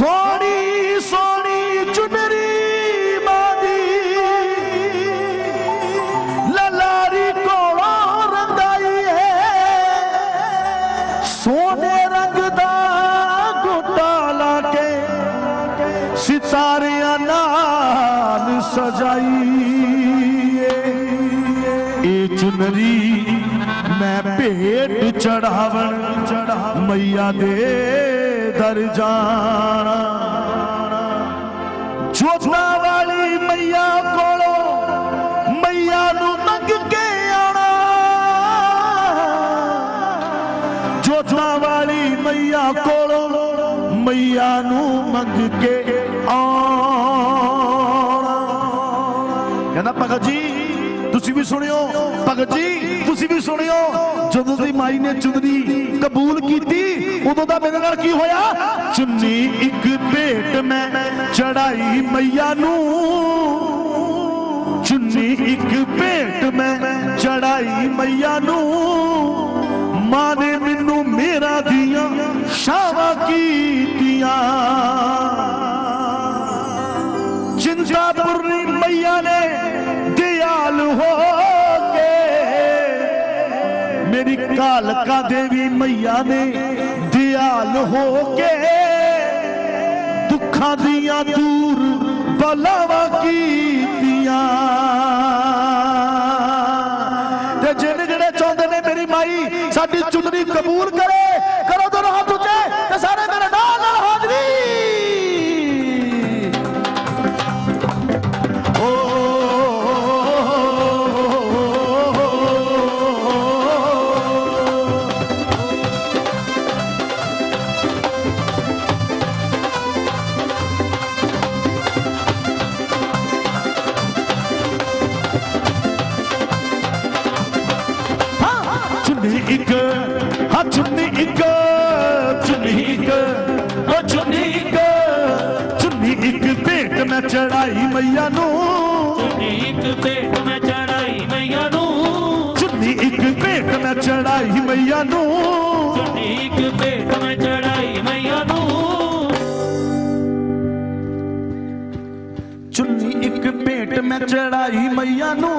ਸੋਹਣੀ ਸੋਹਣੀ ਚੁਨਰੀ ਮਾਦੀ ਲਲਾਰੀ ਕੋਲੋਂ ਰੰਗਾਈ ਹੈ। ਸੋਨੇ ਰੰਗ ਦਾ ਗੁੱਟਾ ਲਾ ਕੇ ਸਿਤਾਰਿਆਂ ਨਾਲ ਸਜਾਈ ਇਹ ਚੁਨਰੀ ਮੈਂ ਭੇਟ ਚੜਾਵਣ, ਮਈਆ ਦੇ ਦਰ ਜਾਣਾ। ਜੋਤਾਂ ਵਾਲੀ ਮਈਆ ਕੋਲੋਂ ਮਈਆ ਨੂੰ ਮੰਗ ਕੇ ਆਣਾ ਜੋਤਾਂ ਵਾਲੀ ਮਈਆ ਕੋਲੋਂ ਮਈਆ ਨੂੰ ਮੰਗ ਕੇ ਆਣਾ ਕਹਿੰਦਾ, ਭਗਤ ਜੀ, ਤੁਸੀਂ ਵੀ ਸੁਣਿਓ। ਭਗਤ ਜੀ, ਤੁਸੀਂ ਵੀ ਸੁਣਿਓ। ਜਦੋਂ ਦੀ ਮਾਈ ਨੇ ਚੁੰਨੀ ਕਬੂਲ ਕੀਤੀ ਉਦੋਂ ਦਾ ਮੇਰੇ ਨਾਲ ਕੀ ਹੋਇਆ? ਚੁੰਨੀ ਇੱਕ ਭੇਟ ਮੈਂ ਚੜਾਈ ਮਈਆ ਨੂੰ। ਚੁੰਨੀ ਇੱਕ ਭੇਟ ਮੈਂ ਚੜਾਈ ਮਈਆ ਨੂੰ। ਮਾਂ ਨੇ ਮੈਨੂੰ ਮੇਰਾ ਦੀਆਂ ਸ਼ਾਵਾ ਕੀਤੀਆਂ। ਚਿੰਤਾਪੁਰਨੀ ਮਈਆ ਨੇ ਦਿਆਲ ਹੋ ਕੇ, ਮੇਰੀ ਕਾਲਕਾ ਦੇਵੀ ਮਈਆ ਨੇ ਦਿਆਲ ਹੋ ਕੇ ਦੁੱਖਾਂ ਦੀਆਂ ਦੂਰ ਬਲਾਵਾ ਕੀਤੀਆਂ। ਤੇ ਜਿਹੜੇ ਜਿਹੜੇ ਚਾਹੁੰਦੇ ਨੇ, ਮੇਰੀ ਮਾਈ, ਸਾਡੀ ਚੁੰਨੀ ਕਬੂਲ ਕਰੇ। ਮੈਂ ਚੜਾਈ ਮਈਆ ਨੂੰ। ਇੱਕ ਭੇਟ ਮੈਂ ਚੜਾਈ ਮਈਆ ਨੂੰ। ਚੁੰਨੀ ਇੱਕ ਭੇਟ ਮੈਂ ਚੜਾਈ ਮਈਆ ਨੂੰ। ਇੱਕ ਭੇਟ ਮੈਂ ਚੜਾਈ ਮਈਆ ਨੂੰ। ਚੁੰਨੀ ਇੱਕ ਭੇਟ ਮੈਂ ਚੜਾਈ ਮਈਆ ਨੂੰ।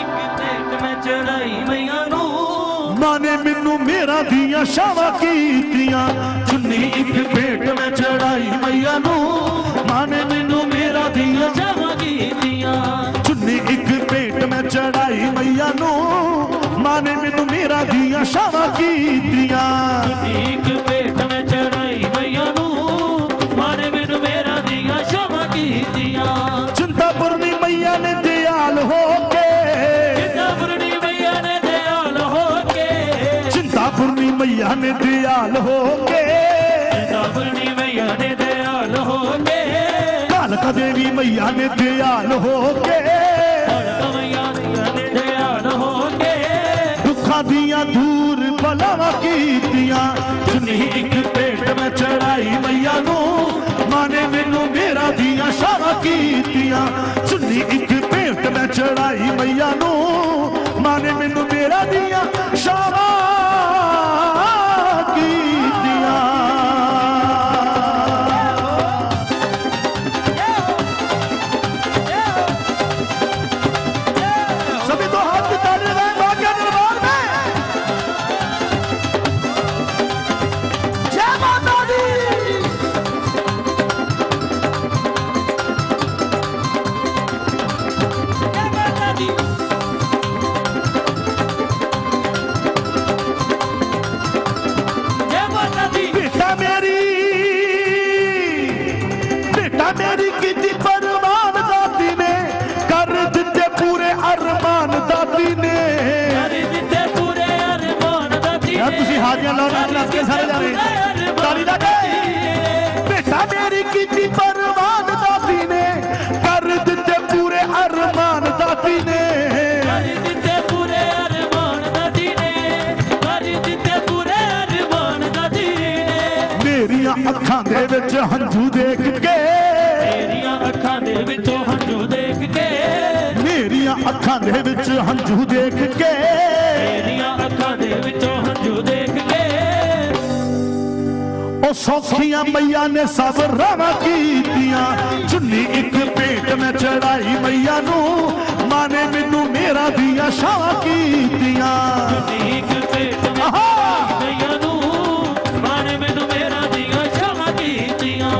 ਇੱਕ ਭੇਟ ਮੈਂ ਚੜਾਈ ਮਈਆ ਨੂੰ। ਮਾਂ ਨੇ ਮੈਨੂੰ ਮੇਰਾ ਦੀਆਂ ਸ਼ਾਵਾ ਕੀਤੀਆਂ। ਚੁੰਨੀ ਇੱਕ ਭੇਟ ਮੈਂ ਚੜਾਈ ਮਈਆ ਨੂੰ। ਮਾਂ ਨੇ ਮੈਨੂੰ ਮੇਰਾ ਦੀਆਂ ਜਮਾ ਕੀਤੀਆਂ। ਚੁੰਨੀ ਇੱਕ ਭੇਟ ਮੈਂ ਚੜਾਈ ਮਈਆ ਨੂੰ ਮਾਂ ਨੇ ਮੈਨੂੰ ਮੇਰਾ ਦੀਆਂ ਸ਼ਾਵਾ ਕੀਤੀਆਂ। ਇੱਕ ਭੇਟ ਮੈਂ ਚੜਾਈ ਮਈਆ ਨੂੰ ਮਾਰੇ ਮੈਨੂੰ ਮੇਰਾ ਦੀਆਂ ਸ਼ਮਾ ਕੀਤੀਆਂ। ਚਿੰਤਾਪੁਰਨੀ ਮਈਆ ਨੇ ਦਿਆਲ ਹੋ ਕੇ ਚਿੰਤਾਪੁਰਨੀ ਮਈਆ ਨੇ ਦਿਆਲ ਹੋ ਕੇ। ਚਿੰਤਾਪੁਰਨੀ ਮਈਆ ਨੇ ਦਿਆਲ ਹੋ ਕੇ। ਕਦੇ ਵੀ ਮਈਆ ਨੇ ਦਿਆਲ ਹੋ ਕੇ, ਦੁੱਖਾਂ ਦੀਆਂ ਦੂਰ ਬਲਾਵਾਂ ਕੀਤੀਆਂ। ਚੁੰਨੀ ਇੱਕ ਭੇਟ ਮੈਂ ਚੜਾਈ ਮਈਆ ਨੂੰ ਮਾਂ ਨੇ ਮੈਨੂੰ ਮੇਰਾ ਦੀਆਂ ਸ਼ਾਵਾ ਕੀਤੀਆਂ। ਚੁੰਨੀ ਇੱਕ ਭੇਟ ਮੈਂ ਚੜਾਈ ਮਈਆ ਨੂੰ ਕੇ ਸਾਰੇ ਜਾਣੇ। ਤਾਲੀ ਲਾ ਕੇ ਬੇਟਾ ਮੇਰੀ ਕੀਤੀ ਪਰਵਾਨ ਦਾਦੀ ਨੇ। ਕਰ ਦਿੱਤੇ ਪੂਰੇ ਅਰਮਾਨ ਨੇ। ਦਿੱਤੇ ਪੂਰੇ ਅਰਮਾਨ ਦਾਦੀ ਨੇ। ਹਰੀ ਦਿੱਤੇ ਪੂਰੇ ਅਰਮਾਨ ਦਾਦੀ ਨੇ। ਮੇਰੀਆਂ ਅੱਖਾਂ ਦੇ ਵਿੱਚ ਹੰਝੂ ਦੇਖ ਕੇ। ਤੇਰੀਆਂ ਅੱਖਾਂ ਦੇ ਵਿੱਚੋਂ ਹੰਝੂ ਦੇਖ ਕੇ। ਮੇਰੀਆਂ ਅੱਖਾਂ ਦੇ ਵਿੱਚ ਹੰਝੂ ਦੇਖ ਕੇ। ਤੇਰੀਆਂ ਅੱਖਾਂ ਦੇ ਵਿੱਚੋਂ ਉਹ ਸੌਖੀਆਂ ਮਈਆਂ ਨੇ ਸਭ ਰਾਵਾਂ ਕੀਤੀਆਂ। ਚੁੰਨੀ ਇੱਕ ਭੇਟ ਮੈਂ ਚੜਾਈ ਮਈਆਂ ਨੂੰ। ਮੈਨੂੰ ਮੇਰਾ ਦੀਆਂ ਸ਼ਾਵਾਂ ਕੀਤੀਆਂ। ਇੱਕ ਭੇਟ ਮੈਂ ਆਹਾ! ਮਈਆਂ ਨੂੰ। ਮਾਣੇ ਮੈਨੂੰ ਮੇਰਾ ਦੀਆਂ ਸ਼ਾਮਾਂ ਕੀਤੀਆਂ।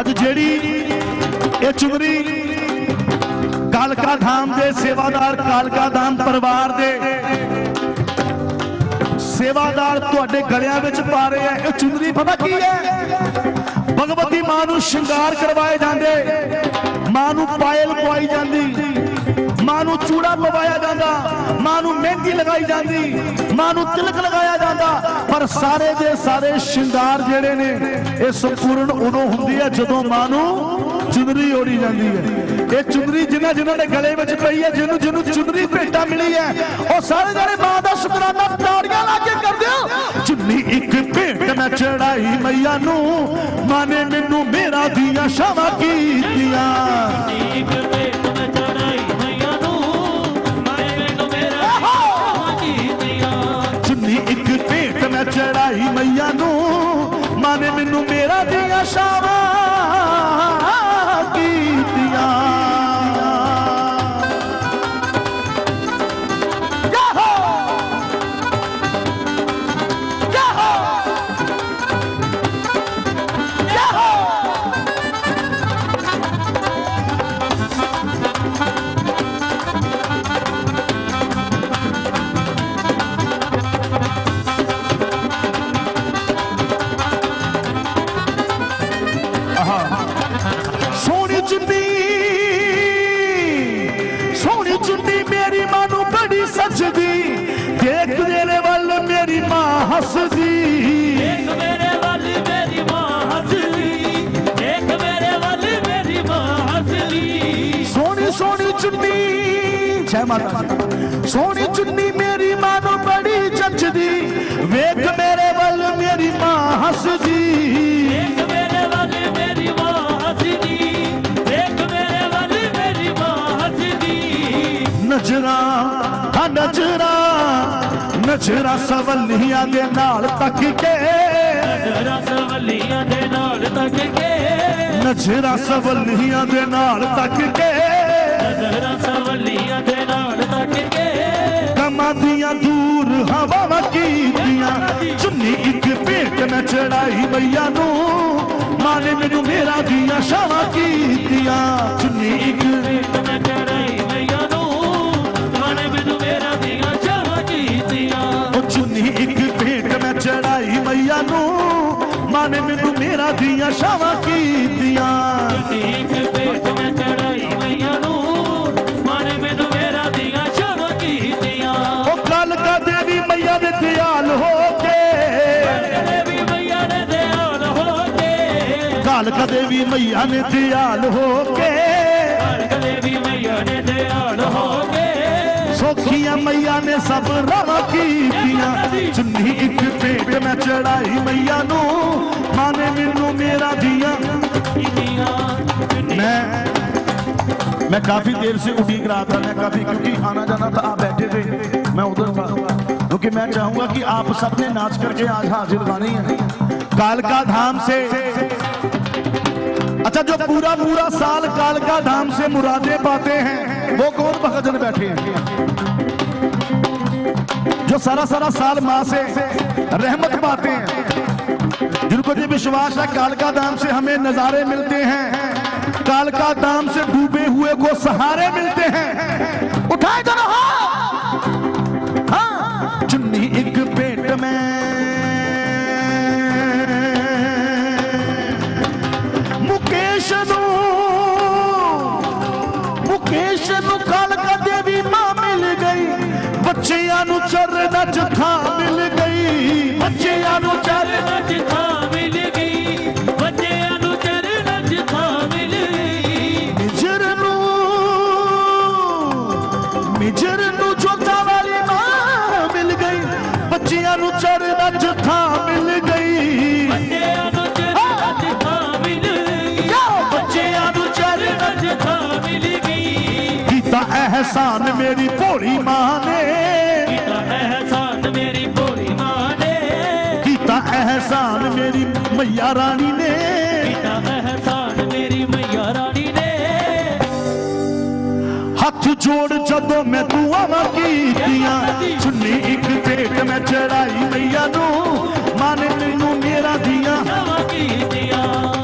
ਅੱਜ ਜਿਹੜੀ ਇਹ ਚੁੰਨਰੀ ਕਾਲਕਾ ਧਾਮ ਦੇ ਸੇਵਾਦਾਰ ਕਾਲਕਾ ਧਾਮ ਪਰਿਵਾਰ ਦੇ ਸੇਵਾਦਾਰ ਤੁਹਾਡੇ ਗਲਿਆਂ ਵਿੱਚ ਪਾ ਰਹੇ ਆ। ਇਹ ਚੁੰਨਰੀ ਪਤਾ ਕੀ ਹੈ? ਭਗਵਤੀ ਮਾਂ ਨੂੰ ਸ਼ਿੰਗਾਰ ਕਰਵਾਏ ਜਾਂਦੇ। ਮਾਂ ਨੂੰ ਪਾਇਲ ਪਵਾਈ ਜਾਂਦੀ। ਮਾਂ ਨੂੰ ਚੂੜਾ ਪਵਾਇਆ ਜਾਂਦਾ। ਮਾਂ ਨੂੰ ਮਹਿੰਦੀ ਲਗਾਈ ਜਾਂਦੀ। ਮਾਂ ਨੂੰ ਤਿਲਕ ਲਗਾਇਆ ਜਾਂਦਾ। ਪਰ ਸਾਰੇ ਦੇ ਸਾਰੇ ਸ਼ਿੰਗਾਰ ਜਿਹੜੇ ਨੇ, ਇਹ ਸੰਪੂਰਨ ਉਦੋਂ ਹੁੰਦੀ ਹੈ ਜਦੋਂ ਮਾਂ ਨੂੰ ਚੁੰਦਰੀ ਓੜੀ ਜਾਂਦੀ ਹੈ। ਇਹ ਚੁੰਦਰੀ ਜਿਨ੍ਹਾਂ ਜਿਨ੍ਹਾਂ ਦੇ ਗਲੇ ਵਿੱਚ ਪਈ ਹੈ ਜਿਹਨੂੰ ਜਿਹਨੂੰ ਚੁੰਦਰੀ ਭੇਟਾ ਮਿਲੀ ਹੈ। ਉਹ ਸਾਰੇ ਜਿਹੜੇ ਮਾਂ ਦਾ ਸ਼ੁਕਰਾਨਾ ਤਾੜੀਆਂ ਲਾ ਕੇ ਕਰਦੇ ਹੋ। ਚੁੰਨੀ ਇੱਕ ਭੇਟ ਮੈਂ ਚੜਾਈ ਮਈਆ ਨੂੰ ਮਾਂ ਨੇ ਮੈਨੂੰ ਮੇਰਾ ਦੀਆਂ ਸ਼ਾਵਾਂ ਕੀਤੀਆਂ। ਇੱਕ ਭੇਟ ਮੈਂ ਚੜਾਈ ਮਈਆਂ ਨੂੰ ਮਾਣੇ ਮੈਨੂੰ ਮੇਰਾ ਸ਼ਾਮਾਂ ਕੀਤੀਆਂ ਚੁੰਨੀ ਇੱਕ ਭੇਟ ਮੈਂ ਚੜਾਈ ਮਈਆ ਨੂੰ ਮਾਂ ਨੇ ਮੈਨੂੰ ਮੇਰਾ ਦੀਆਂ ਸ਼ਾਵਾਂ ਹੱਸਦੀ ਇੱਕ ਮੇਰੇ ਵੱਲ ਮੇਰੀ ਮਾਂ ਹੱਸਦੀ ਇੱਕ ਮੇਰੇ ਵੱਲ ਮੇਰੀ ਮਾਂ ਹੱਸਦੀ। ਸੋਹਣੀ ਸੋਹਣੀ ਚੁੰਨੀ ਜੈ ਮਾਤਾ ਦੀ। ਸੋਹਣੀ ਚੁੰਨੀ ਮੇਰੀ ਮਾਂ ਨੂੰ ਬੜੀ ਜੱਚਦੀ ਵੇਖ ਮੇਰੇ ਵੱਲ ਮੇਰੀ ਮਾਂ ਹੱਸਦੀ। ਇੱਕ ਮੇਰੇ ਵੱਲ ਮੇਰੀ ਮਾਂ ਹੱਸਦੀ ਇੱਕ ਮੇਰੇ ਵੱਲ ਮੇਰੀ ਮਾਂ ਹੱਸਦੀ। ਨਜ਼ਰਾਂ ਨਜ਼ਰਾਂ ਸਵਲੀਆਂ ਦੇ ਨਾਲ ਤੱਕ ਕੇ। ਰਸ ਵੱਲੀਆਂ ਦੇ ਨਾਲ ਤੱਕ ਕੇ। ਨਜ਼ਰਾਂ ਸਵਲੀਆਂ ਦੇ ਨਾਲ ਤੱਕ ਕੇ। ਰਸ ਵੱਲੀਆਂ ਦੇ ਨਾਲ ਤੱਕ ਕੇ। ਕਮਾਂ ਦੀਆਂ ਦੂਰ ਹਵਾਵਾਂ ਕੀਤੀਆਂ। ਚੁੰਨੀ ਇੱਕ ਭੇਟ ਮੈਂ ਚੜਾਈ ਮਈਆ ਨੂੰ। ਮਾਂ ਨੇ ਮੈਨੂੰ ਮੇਰਾ ਦੀਆਂ ਸ਼ਾਵਾਂ ਕੀਤੀਆਂ। ਦੀਆਂ ਸ਼ਾਵਾਂ ਕੀਤੀਆਂ। ਇੱਕ ਭੇਟ ਮੈਂ ਚੜਾਈ ਮਈਆਂ ਨੂੰ ਮਾਣੇ ਮੈਨੂੰ ਮੇਰਾ ਦੀਆਂ ਚਾਹਾਂ ਕੀਤੀਆਂ। ਉਹ ਕੱਲ ਕਾ ਦੇਵੀ ਮਈਆ ਦੇ ਦਿਆਲ ਹੋ ਕੇ। ਕਦੇ ਵੀ ਮਈਆਂ ਨੇ ਦਿਆਲ ਹੋ ਕੇ। ਕਾਲ ਕਦੇ ਵੀ ਮਈਆ ਨੇ ਦਿਆਲ ਹੋ ਕੇ। ਕਦੇ ਵੀ ਮਈਆਂ ਨੇ ਦਿਆਲ ਹੋ ਕੇ। ਸੋਖੀਆਂ ਮਈਆ ਨੇ ਸਭ ਰਾਵਾਂ ਕੀਤੀਆਂ। ਚੁੰਨੀ ਇੱਕ ਭੇਟ ਮੈਂ ਚੜਾਈ ਮਈਆ ਨੇ ਮੈਨੂੰ ਮੇਰਾ ਦੀਆਂ ਕੀਤੀਆਂ मैं मैं काफी देर से उड़ीक रहा था मैं काफी क्योंकि आना जाना था आप बैठे थे मैं उधर था क्योंकि मैं चाहूंगा कि आप सबने नाच करके आज हाजिर गानी है कालका धाम से अच्छा जो पूरा पूरा साल कालका धाम से मुरादे पाते हैं वो कौन भगतजन बैठे हैं जो सारा सारा साल माँ से रहमत पाते हैं जिनको ये विश्वास है कालका धाम से हमें नजारे मिलते हैं कालका धाम से डूबे हुए को सहारे मिलते हैं उठाए जरा हाथ हाँ चुन्नी एक पेट में ਮੁਕੇਸ਼ ਨੂੰ ਮੁਕੇਸ਼ ਨੂੰ ਕਾਲਕਾ ਦੇਵੀ ਮਾਂ ਮਿਲ ਗਈ ਬੱਚਿਆਂ ਨੂੰ ਚਰਨਾਂ ਚ ਅਹਿਸਾਨ ਮੇਰੀ ਭੋਲੀ ਮਾਂ ਨੇ। ਕੀਤਾ ਅਹਿਸਾਨ ਮੇਰੀ ਭੋਲੀ ਮਾਂ ਨੇ। ਕੀਤਾ ਅਹਿਸਾਨ ਮੇਰੀ ਮਈਆ ਰਾਣੀ ਨੇ। ਹੱਥ ਜੋੜ ਜਦੋਂ ਮੈਂ ਦੁਆਵਾਂ ਕੀਤੀਆਂ ਚੁੰਨੀ ਇੱਕ ਭੇਟ ਮੈਂ ਚੜਾਈ ਮਈਆ ਨੂੰ। ਮਨ ਤੈਨੂੰ ਮੇਰਾ ਦੀਆਂ ਦੁਆਵਾਂ ਕੀਤੀਆਂ।